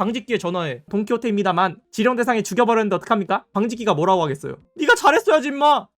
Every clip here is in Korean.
방직기에 전화해 돈키호테입니다만 지령 대상이 죽여버렸는데 어떡합니까? 방직기가 뭐라고 하겠어요 네가 잘했어야지 임마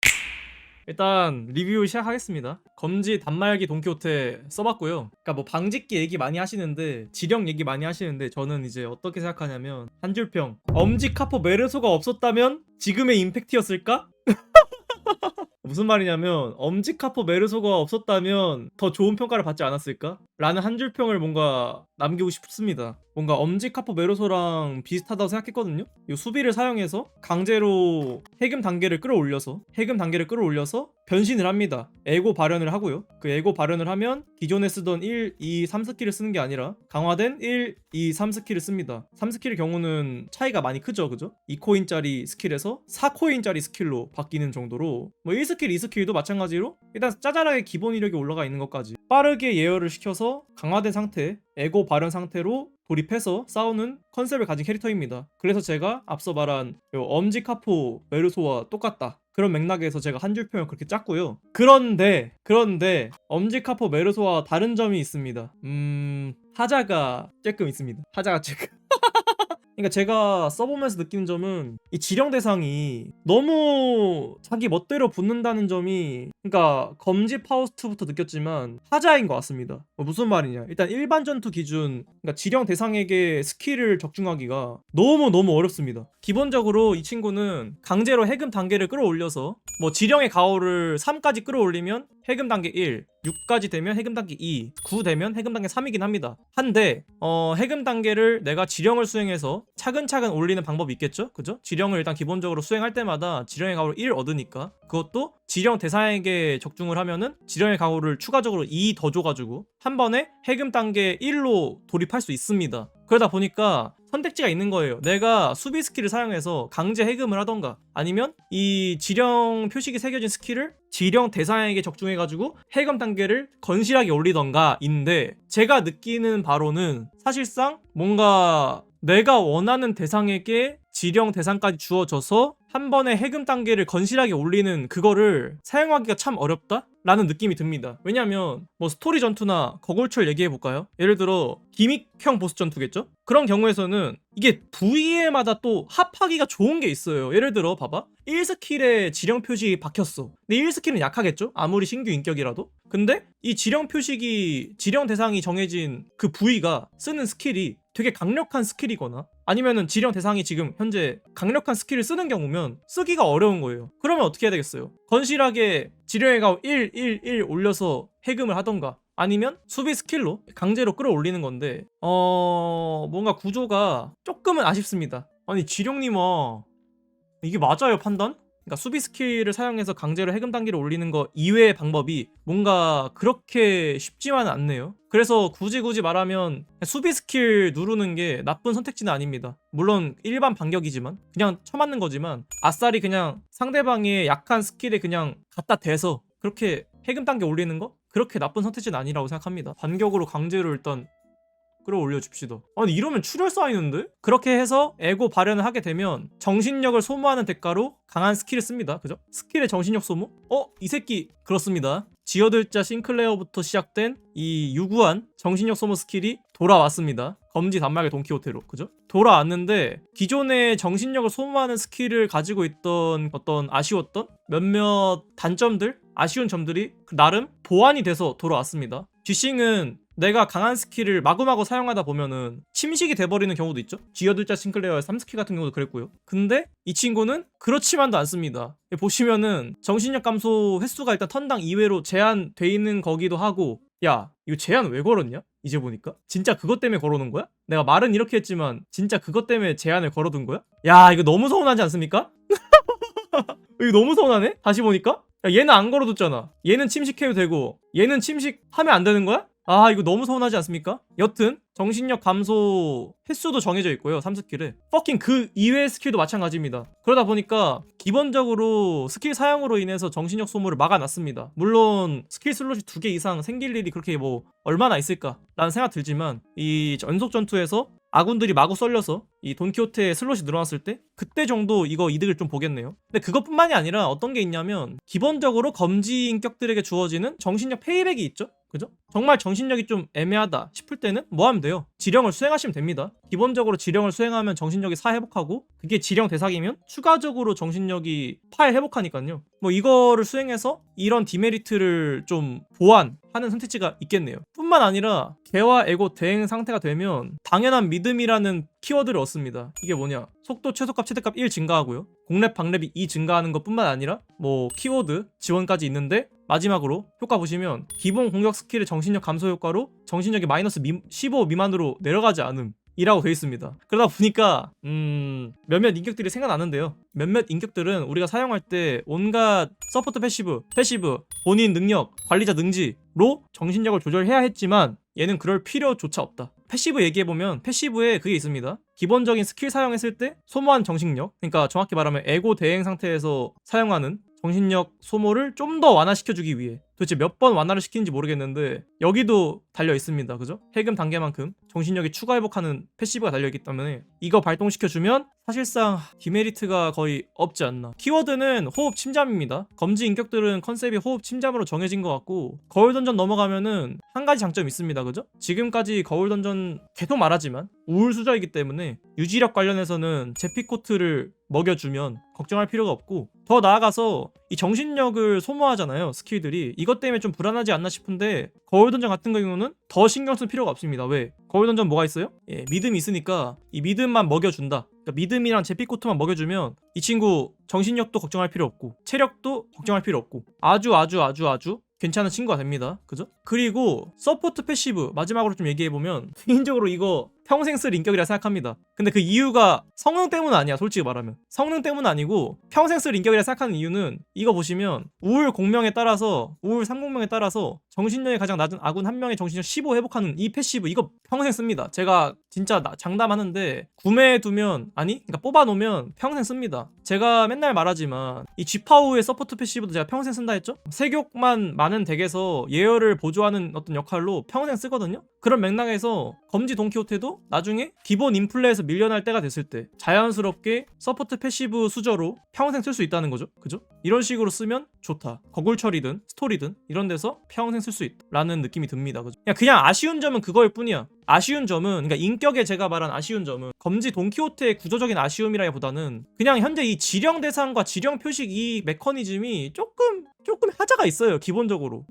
일단 리뷰 시작하겠습니다. 검지 단말기 돈키호테 써봤고요. 그러니까 뭐 방직기 얘기 많이 하시는데 지령 얘기 많이 하시는데 저는 이제 어떻게 생각하냐면 한 줄평 엄지 카포 메르소가 없었다면 지금의 임팩트였을까? 무슨 말이냐면 엄지 카포 메르소가 없었다면 더 좋은 평가를 받지 않았을까? 라는 한 줄평을 뭔가 남기고 싶습니다. 뭔가 엄지 카포 메르소랑 비슷하다고 생각했거든요. 이 수비를 사용해서 강제로 해금 단계를 끌어올려서 해금 단계를 끌어올려서 변신을 합니다. 에고 발현을 하고요. 그 에고 발현을 하면 기존에 쓰던 1, 2, 3 스킬을 쓰는 게 아니라 강화된 1, 2, 3 스킬을 씁니다. 3 스킬의 경우는 차이가 많이 크죠, 그죠? 2코인짜리 스킬에서 4코인짜리 스킬로 바뀌는 정도로 뭐 1스킬, 2스킬도 마찬가지로 일단 짜잘하게 기본 이력이 올라가 있는 것까지 빠르게 예열을 시켜서 강화된 상태, 에고 발현 상태로 돌입해서 싸우는 컨셉을 가진 캐릭터입니다. 그래서 제가 앞서 말한 요 엄지 카포 메르소와 똑같다. 그런 맥락에서 제가 한 줄 표현 그렇게 짰고요. 그런데 그런데 엄지 카포 메르소와 다른 점이 있습니다. 음 하자가 조금 있습니다. 하자가 조금. 그러니까 제가 써보면서 느끼는 점은 이 지령 대상이 너무 자기 멋대로 붙는다는 점이 그러니까 검지 파우스트부터 느꼈지만 하자인 것 같습니다. 뭐 무슨 말이냐? 일단 일반 전투 기준 그러니까 지령 대상에게 스킬을 적중하기가 너무 너무 어렵습니다. 기본적으로 이 친구는 강제로 해금 단계를 끌어올려서 뭐 지령의 가오를 3까지 끌어올리면 해금 단계 1, 6까지 되면 해금 단계 2, 9 되면 해금 단계 3이긴 합니다. 한데 어, 해금 단계를 내가 지령을 수행해서 차근차근 올리는 방법이 있겠죠? 그죠? 지령을 일단 기본적으로 수행할 때마다 지령의 가오를 1 얻으니까 그것도 지령 대상에게 적중을 하면은 지령의 가오를 추가적으로 2 더 줘가지고 한 번에 해금 단계 1로 돌입할 수 있습니다. 그러다 보니까 선택지가 있는 거예요. 내가 수비 스킬을 사용해서 강제 해금을 하던가 아니면 이 지령 표식이 새겨진 스킬을 지령 대상에게 적중해가지고 해금 단계를 건실하게 올리던가인데 제가 느끼는 바로는 사실상 뭔가 내가 원하는 대상에게 지령 대상까지 주어져서 한 번에 해금 단계를 건실하게 올리는 그거를 사용하기가 참 어렵다? 라는 느낌이 듭니다. 왜냐면 뭐 스토리 전투나 거골철 얘기해 볼까요? 예를 들어 기믹형 보스 전투겠죠? 그런 경우에서는 이게 부위에마다 또 합하기가 좋은 게 있어요. 예를 들어 봐봐. 1스킬에 지령 표식이 박혔어. 근데 1스킬은 약하겠죠? 아무리 신규 인격이라도. 근데 이 지령 표식이 지령 대상이 정해진 그 부위가 쓰는 스킬이 되게 강력한 스킬이거나 아니면은 지령 대상이 지금 현재 강력한 스킬을 쓰는 경우면 쓰기가 어려운 거예요. 그러면 어떻게 해야 되겠어요? 건실하게 지령의 가오 1, 1, 1 올려서 해금을 하던가 아니면 수비 스킬로 강제로 끌어올리는 건데 어 뭔가 구조가 조금은 아쉽습니다. 아니 지령님아 이게 맞아요 판단? 그러니까 수비 스킬을 사용해서 강제로 해금 단계를 올리는 거 이외의 방법이 뭔가 그렇게 쉽지만은 않네요. 그래서 굳이 굳이 말하면 수비 스킬 누르는 게 나쁜 선택지는 아닙니다. 물론 일반 반격이지만 그냥 쳐맞는 거지만 아싸리 그냥 상대방의 약한 스킬에 그냥 갖다 대서 그렇게 해금 단계 올리는 거 그렇게 나쁜 선택지는 아니라고 생각합니다. 반격으로 강제로 일단 끌어올려 줍시다. 아니 이러면 출혈 쌓이는데? 그렇게 해서 에고 발현을 하게 되면 정신력을 소모하는 대가로 강한 스킬을 씁니다. 그죠? 스킬의 정신력 소모? 어? 이 새끼 그렇습니다. 지어들자 싱클레어부터 시작된 이 유구한 정신력 소모 스킬이 돌아왔습니다. 검지 단말기 돈키호테로 그죠? 돌아왔는데 기존의 정신력을 소모하는 스킬을 가지고 있던 어떤 아쉬웠던 몇몇 단점들 아쉬운 점들이 나름 보완이 돼서 돌아왔습니다. 쥐싱은 내가 강한 스킬을 마구마구 사용하다 보면은 침식이 돼버리는 경우도 있죠. 쥐어들자 싱클레어의 3스킬 같은 경우도 그랬고요. 근데 이 친구는 그렇지만도 않습니다. 보시면은 정신력 감소 횟수가 일단 턴당 2회로 제한돼 있는 거기도 하고 야 이거 제한 왜 걸었냐? 이제 보니까 진짜 그것 때문에 걸어놓은 거야? 내가 말은 이렇게 했지만 진짜 그것 때문에 제한을 걸어둔 거야? 야 이거 너무 서운하지 않습니까? 이거 너무 서운하네? 다시 보니까 야, 얘는 안 걸어뒀잖아. 얘는 침식해도 되고 얘는 침식하면 안 되는 거야? 아 이거 너무 서운하지 않습니까? 여튼 정신력 감소 횟수도 정해져 있고요 3스킬에 퍼킹 그 이외의 스킬도 마찬가지입니다 그러다 보니까 기본적으로 스킬 사용으로 인해서 정신력 소모를 막아놨습니다 물론 스킬 슬롯이 두 개 이상 생길 일이 그렇게 뭐 얼마나 있을까 라는 생각 들지만 이 연속 전투에서 아군들이 마구 썰려서 이 돈키호테의 슬롯이 늘어났을 때 그때 정도 이거 이득을 좀 보겠네요. 근데 그것뿐만이 아니라 어떤 게 있냐면 기본적으로 검지 인격들에게 주어지는 정신력 페이백이 있죠. 그죠? 정말 정신력이 좀 애매하다 싶을 때는 뭐 하면 돼요? 지령을 수행하시면 됩니다. 기본적으로 지령을 수행하면 정신력이 4 회복하고 그게 지령 대상이면 추가적으로 정신력이 8 회복하니까요. 뭐 이거를 수행해서 이런 디메리트를 좀 보완 하는 선택지가 있겠네요. 뿐만 아니라 개와 에고 대행 상태가 되면 당연한 믿음이라는 키워드를 얻습니다. 이게 뭐냐? 속도 최소값 최대값 1 증가하고요. 공랩 방랩이 2 증가하는 것 뿐만 아니라 뭐 키워드 지원까지 있는데 마지막으로 효과 보시면 기본 공격 스킬의 정신력 감소 효과로 정신력이 마이너스 미, 15 미만으로 내려가지 않음 이라고 되어 있습니다. 그러다 보니까 음 몇몇 인격들이 생각나는데요. 몇몇 인격들은 우리가 사용할 때 온갖 서포트 패시브, 패시브, 본인 능력, 관리자 능지로 정신력을 조절해야 했지만 얘는 그럴 필요조차 없다. 패시브 얘기해보면 패시브에 그게 있습니다. 기본적인 스킬 사용했을 때 소모한 정신력, 그러니까 정확히 말하면 에고 대행 상태에서 사용하는 정신력 소모를 좀 더 완화시켜주기 위해 도대체 몇 번 완화를 시키는지 모르겠는데 여기도 달려 있습니다. 그죠? 해금 단계만큼 정신력이 추가 회복하는 패시브가 달려 있기 때문에 이거 발동시켜 주면 사실상 디메리트가 거의 없지 않나. 키워드는 호흡 침잠입니다. 검지 인격들은 컨셉이 호흡 침잠으로 정해진 것 같고 거울 던전 넘어가면은 한 가지 장점이 있습니다. 그죠? 지금까지 거울 던전 계속 말하지만 우울 수저이기 때문에 유지력 관련해서는 제피코트를 먹여주면 걱정할 필요가 없고 더 나아가서 이 정신력을 소모하잖아요 스킬들이. 이것 때문에 좀 불안하지 않나 싶은데 거울 던전 같은 경우는 더 신경 쓸 필요가 없습니다. 왜? 거울 던전 뭐가 있어요? 예 믿음이 있으니까 이 믿음만 먹여준다. 그러니까 믿음이랑 제피코트만 먹여주면 이 친구 정신력도 걱정할 필요 없고 체력도 걱정할 필요 없고 아주 아주 아주 아주 괜찮은 친구가 됩니다. 그죠? 그리고 서포트 패시브 마지막으로 좀 얘기해 보면 개인적으로 이거 평생 쓸 인격이라 생각합니다. 근데 그 이유가 성능 때문 아니야, 솔직히 말하면. 성능 때문 아니고 평생 쓸 인격이라 생각하는 이유는 이거 보시면 우울 공명에 따라서 우울 3공명에 따라서 정신력이 가장 낮은 아군 한 명의 정신력 15 회복하는 이 패시브 이거 평생 씁니다. 제가 진짜 나- 장담하는데 구매해 두면 아니, 그러니까 뽑아 놓으면 평생 씁니다. 제가 맨날 말하지만 이 G파우의 서포트 패시브도 제가 평생 쓴다 했죠? 세격만 많은 덱에서 예열을 보조하는 어떤 역할로 평생 쓰거든요. 그런 맥락에서 검지 돈키호테도 나중에 기본 인플레에서 밀려날 때가 됐을 때 자연스럽게 서포트 패시브 수저로 평생 쓸 수 있다는 거죠. 그죠? 이런 식으로 쓰면 좋다. 거굴 처리든 스토리든 이런 데서 평생 쓸 수 있다라는 느낌이 듭니다. 그죠? 그냥, 그냥 아쉬운 점은 그거일 뿐이야. 아쉬운 점은 그러니까 인격에 제가 말한 아쉬운 점은 검지 돈키호테의 구조적인 아쉬움이라기보다는 그냥 현재 이 지령 대상과 지령 표식 이 메커니즘이 조금 조금 하자가 있어요. 기본적으로.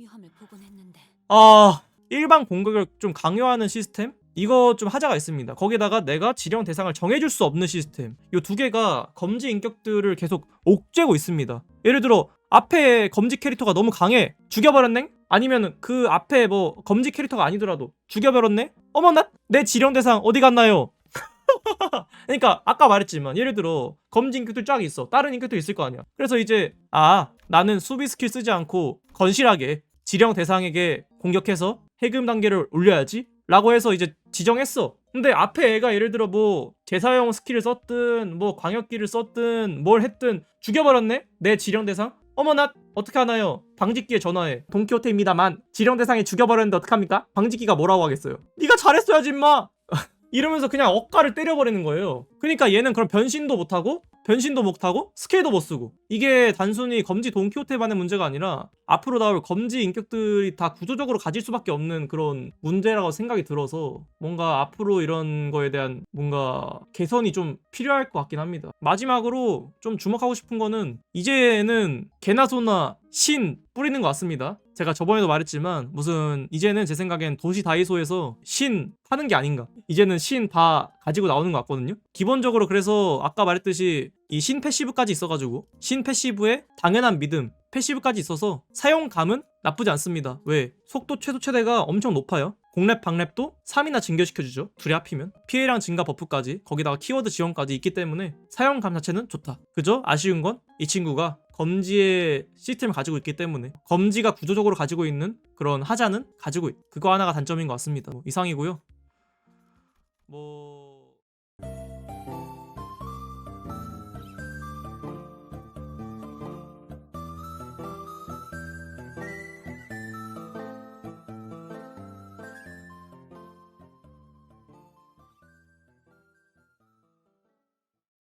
아 일반 공격을 좀 강요하는 시스템 이거 좀 하자가 있습니다. 거기다가 내가 지령 대상을 정해줄 수 없는 시스템 이 두 개가 검지 인격들을 계속 옥죄고 있습니다. 예를 들어 앞에 검지 캐릭터가 너무 강해 죽여버렸네? 아니면 그 앞에 뭐 검지 캐릭터가 아니더라도 죽여버렸네? 어머나 내 지령 대상 어디 갔나요? 그러니까 아까 말했지만 예를 들어 검지 인격들 쫙 있어. 다른 인격도 있을 거 아니야. 그래서 이제 아 나는 수비 스킬 쓰지 않고 건실하게 지령 대상에게 공격해서 해금 단계를 올려야지? 라고 해서 이제 지정했어. 근데 앞에 애가 예를 들어 뭐 제사용 스킬을 썼든 뭐 광역기를 썼든 뭘 했든 죽여버렸네? 내 지령 대상 어머나 어떻게 하나요? 방직기에 전화해. 돈키호테입니다만 지령 대상이 죽여버렸는데 어떡합니까? 방직기가 뭐라고 하겠어요? 네가 잘했어야지 임마! 이러면서 그냥 억가를 때려버리는 거예요. 그러니까 얘는 그럼 변신도 못하고 변신도 못하고 스킬도 못 쓰고 이게 단순히 검지 돈키호테만의 문제가 아니라 앞으로 나올 검지 인격들이 다 구조적으로 가질 수밖에 없는 그런 문제라고 생각이 들어서 뭔가 앞으로 이런 거에 대한 뭔가 개선이 좀 필요할 것 같긴 합니다. 마지막으로 좀 주목하고 싶은 거는 이제는 개나 소나 신 뿌리는 것 같습니다. 제가 저번에도 말했지만 무슨 이제는 제 생각엔 도시 다이소에서 신 파는 게 아닌가. 이제는 신 다 가지고 나오는 것 같거든요. 기본적으로 그래서 아까 말했듯이 이 신 패시브까지 있어가지고 신 패시브에 당연한 믿음 패시브까지 있어서 사용감은 나쁘지 않습니다. 왜? 속도 최소 최대가 엄청 높아요. 공랩 방랩도 3이나 증가시켜주죠. 둘이 합히면 피해량 증가 버프까지 거기다가 키워드 지원까지 있기 때문에 사용감 자체는 좋다. 그죠? 아쉬운 건 이 친구가 검지의 시스템을 가지고 있기 때문에 검지가 구조적으로 가지고 있는 그런 하자는 가지고 있. 그거 하나가 단점인 것 같습니다. 뭐 이상이고요. 뭐